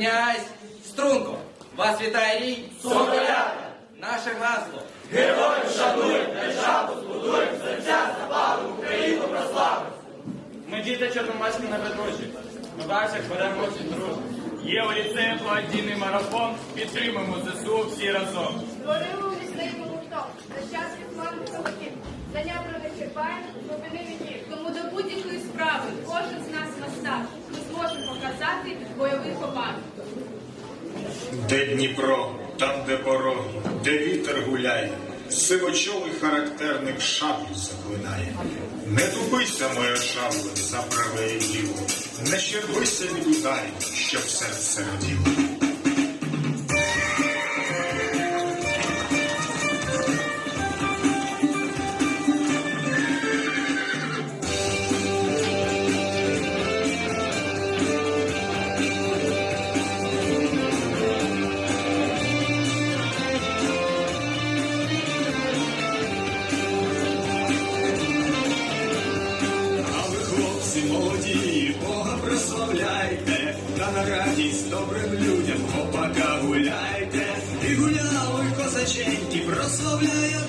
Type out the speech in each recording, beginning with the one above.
князь Струнко. Вас вітає рій Соколяка. Наше гасло. Героїв шануємо, державу збудуємо, серця запалу, Україну прославимо. Ми діти Чорномайські на Петруші. На дачах беремо всі дружно. Є у ліцеї благодійний марафон, підтримуємо ЗСУ всі разом. Створимо ліцей Молоток, Де Дніпро, там, де пороги, де вітер гуляє, сивочолий характерник шаблю заклинає. Не тупися, моя шабля, за праве і діло, не щербися від ударів, щоб серце раділо. Прославляйте, та на радість добрим людям хопака гуляйте. І гуляли козаченьки, прославляє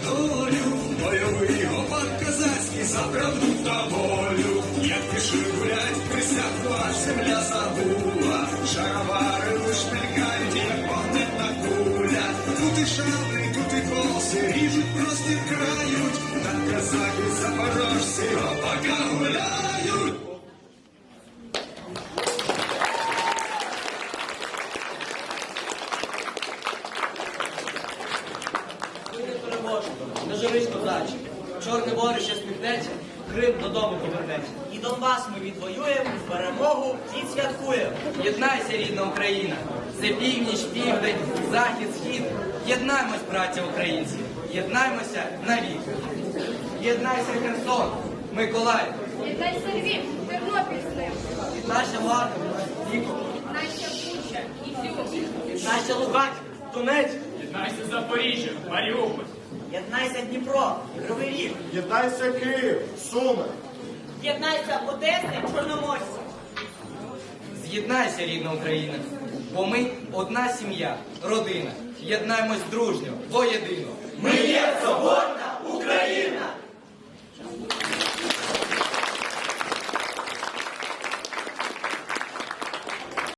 переможемо, не живись козачі. Чорне море ще сміхнеться, Крим додому повернеться. І Донбас ми відвоюємо, перемогу відсвяткуємо. Єднайся, рідна Україна. Це північ, південь, захід, схід. Єднаймось, браття українці. Єднаймося навіки. Єднайся, Херсон, Миколаїв. Єднайся Львів, Тернопіль з ним. Єднайся, влада, Віко. Єднайся Буча, Ізюм. Єднайся Луганськ, Донець, Єднайся Запоріжжя, Маріуполь. Єднайся Дніпро, Кривий Ріг, Єднайся Київ, Суми. єднайся Одеса і Чорноморськ. З'єднайся, рідна Україна, бо ми одна сім'я, родина. Єднаймось дружньо, воєдино. Ми є соборна